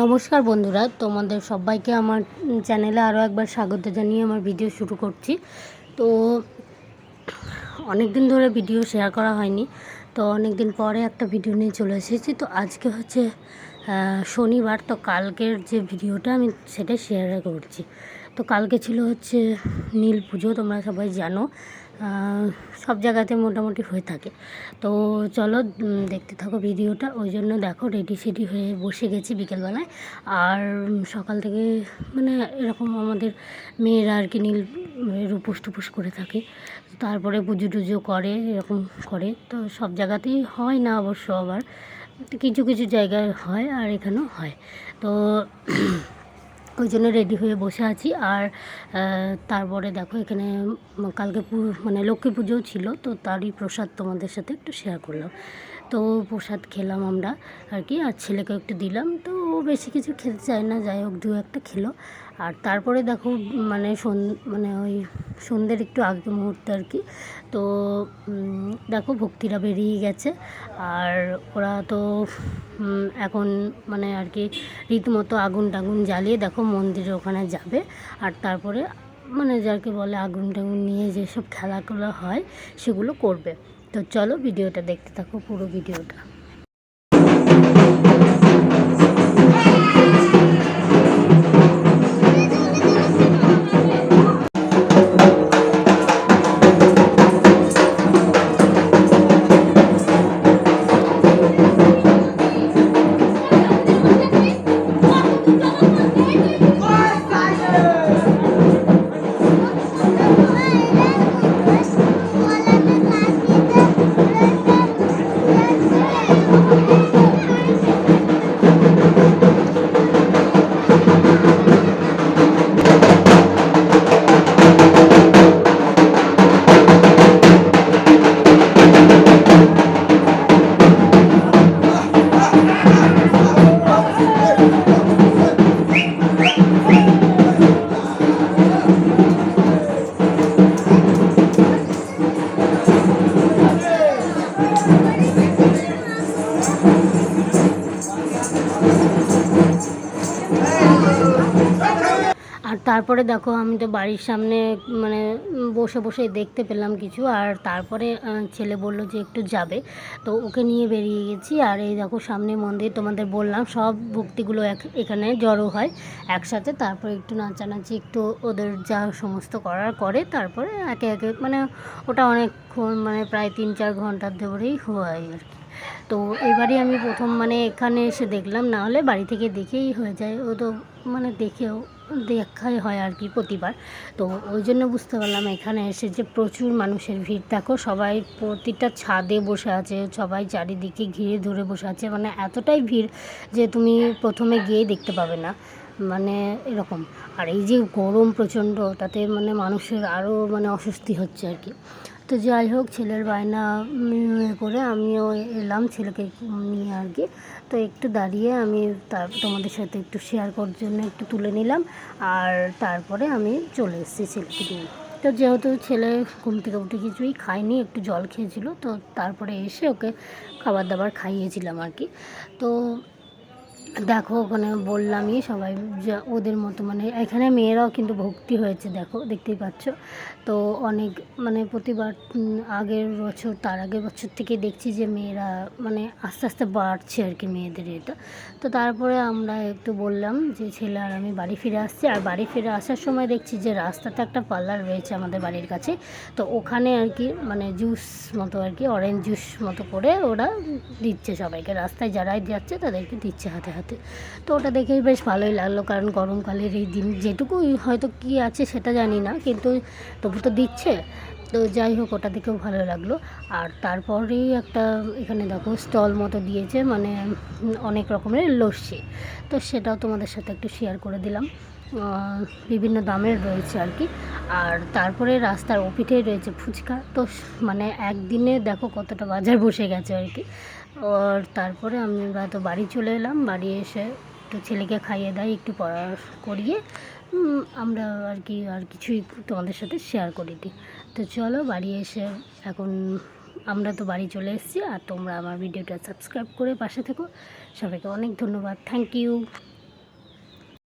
নমস্কার বন্ধুরা, তোমাদের সবাইকে আমার চ্যানেলে আরও একবার স্বাগত জানিয়ে আমার ভিডিও শুরু করছি। তো অনেক দিন ধরে ভিডিও শেয়ার করা হয়নি, তো অনেক দিন পরে একটা ভিডিও নিয়ে চলে এসেছি। তো আজকে হচ্ছে শনিবার, তো কালকের যে ভিডিওটা আমি সেটা শেয়ার করছি। তো কালকে ছিল হচ্ছে নীল পুজো, তোমরা সবাই জানো। সব জায়গাতে মোটামুটি হয়ে থাকে। তো চলো দেখতে থাকো ভিডিওটা। ওই জন্য দেখো রেডি সেডি হয়ে বসে গেছি বিকেলবেলায়। আর সকাল থেকে মানে এরকম আমাদের মেয়েরা আর কি নীল রুপুস টুপুস করে থাকে। তারপরে পুজো টুজো করে, এরকম করে। তো সব জায়গাতেই হয় না অবশ্য আবার। কিছু কিছু জায়গায় হয় আর এখানেও হয়। তো ওই জন্য রেডি হয়ে বসে আছি। আর তারপরে দেখো এখানে কালকে মানে লক্ষ্মী পুজোও ছিল, তো তারই প্রসাদ তোমাদের সাথে একটু শেয়ার করলাম। তো প্রসাদ খেলাম আমরা আর কি, আর ছেলেকে একটু দিলাম। তো ও বেশি কিছু খেতে চায় না, যাই হোক দু একটা খেলো। আর তারপরে দেখো মানে মানে ওই সন্ধ্যের একটু আগে মুহূর্তে আর কি, তো দেখো ভক্তিরা বেরিয়ে গেছে। আর ওরা তো এখন মানে আর কি রীতিমতো আগুন টাগুন জ্বালিয়ে দেখো মন্দিরের ওখানে যাবে। আর তারপরে মানে যাকে বলে আগুন টাগুন নিয়ে যেসব খেলাগুলো হয় সেগুলো করবে। তো চলো ভিডিওটা দেখতে থাকো পুরো ভিডিওটা। আর তারপরে দেখো, আমি তো বাড়ির সামনে মানে বসে বসে দেখতে পেলাম কিছু। আর তারপরে ছেলে বলল যে একটু যাবে। তো ওকে নিয়ে বেরিয়ে গেছি। আর এই দেখো, সামনে মন্দির তোমাদের বললাম, সব ভক্তিগুলো এখানে জড়ো হয় একসাথে। তারপরে একটু নাচানাচি, একটু ওদের যা সমস্ত করার করে তারপরে একে একে মানে ওটা অনেকক্ষণ মানে প্রায় তিন চার ঘণ্টার ধরেই হয় আর কি। তো এবারই আমি প্রথম মানে এখানে এসে দেখলাম, না হলে বাড়ি থেকে দেখেই হয়ে যায়। ও তো মানে দেখেও, দেখাই হয় আর কি প্রতিবার। তো ওই জন্য বুঝতে পারলাম এখানে এসে যে প্রচুর মানুষের ভিড়। দেখো সবাই প্রতিটা ছাদে বসে আছে, সবাই চারিদিকে ঘিরে ধরে বসে আছে। মানে এতটাই ভিড় যে তুমি প্রথমে গিয়েই দেখতে পাবে না। মানে এরকম। আর এই যে গরম প্রচণ্ড, তাতে মানে মানুষের আরও মানে অস্বস্তি হচ্ছে আর কি। তো যাই হোক, ছেলের বায়না করে আমিও এলাম ছেলেকে নিয়ে আর কি। তো একটু দাঁড়িয়ে আমি তার, তোমাদের সাথে একটু শেয়ার করার জন্য একটু তুলে নিলাম আর তারপরে আমি চলে এসেছি ছেলেকে নিয়ে। তো যেহেতু ছেলে ঘুম থেকে উঠে কিছুই খায়নি, একটু জল খেয়েছিল, তো তারপরে এসে ওকে খাবার দাবার খাইয়েছিলাম আর কি। তো দেখো, ওখানে বললামই সবাই ওদের মতো মানে এখানে মেয়েরাও কিন্তু ভক্তি হয়েছে, দেখো, দেখতেই পাচ্ছ। তো অনেক মানে প্রতিবার আগের বছর, তার আগের বছর থেকে দেখছি যে মেয়েরা মানে আস্তে আস্তে বাড়ছে আর কি মেয়েদের এটা। তো তারপরে আমরা একটু বললাম যে, ছেলে, আর আমি বাড়ি ফিরে আসছি। আর বাড়ি ফিরে আসার সময় দেখছি যে, রাস্তাতে একটা পার্লার রয়েছে আমাদের বাড়ির কাছে। তো ওখানে আর কি মানে জুস মতো আর কি, অরেঞ্জ জুস মতো করে ওরা দিচ্ছে সবাইকে। রাস্তায় যারাই যাচ্ছে, তাদেরকে দিচ্ছে হাতে হাতে। তো ওটা দেখেই বেশ ভালোই লাগল, কারণ গরমকালের এই দিন যেটুকু হয়তো কি আছে সেটা জানি না, কিন্তু তবু তো দিচ্ছে। তো যাই হোক, ওটা দেখেও ভালো লাগল। আর তারপরেই একটা এখানে দেখো স্টল মতো দিয়েছে মানে অনেক রকমের লস্যি। তো সেটাও তোমাদের সাথে একটু শেয়ার করে দিলাম। বিভিন্ন দামের রয়েছে আর কি। আর তারপরে রাস্তার ওপিঠেই রয়েছে ফুচকা। তো মানে একদিনে দেখো কতটা বাজার বসে গেছে আর কি। আর তারপরে আমরা তো বাড়ি চলে এলাম। বাড়ি এসে একটু ছেলেকে খাইয়ে দেয়, একটু পড়া করিয়ে আমরা আর কি, আর কিছুই তোমাদের সাথে শেয়ার করি দিই। তো চলো বাড়ি এসে এখন আমরা তো বাড়ি চলে এসেছি। আর তোমরা আমার ভিডিওটা সাবস্ক্রাইব করে পাশে থেকো। সবাইকে অনেক ধন্যবাদ। Thank you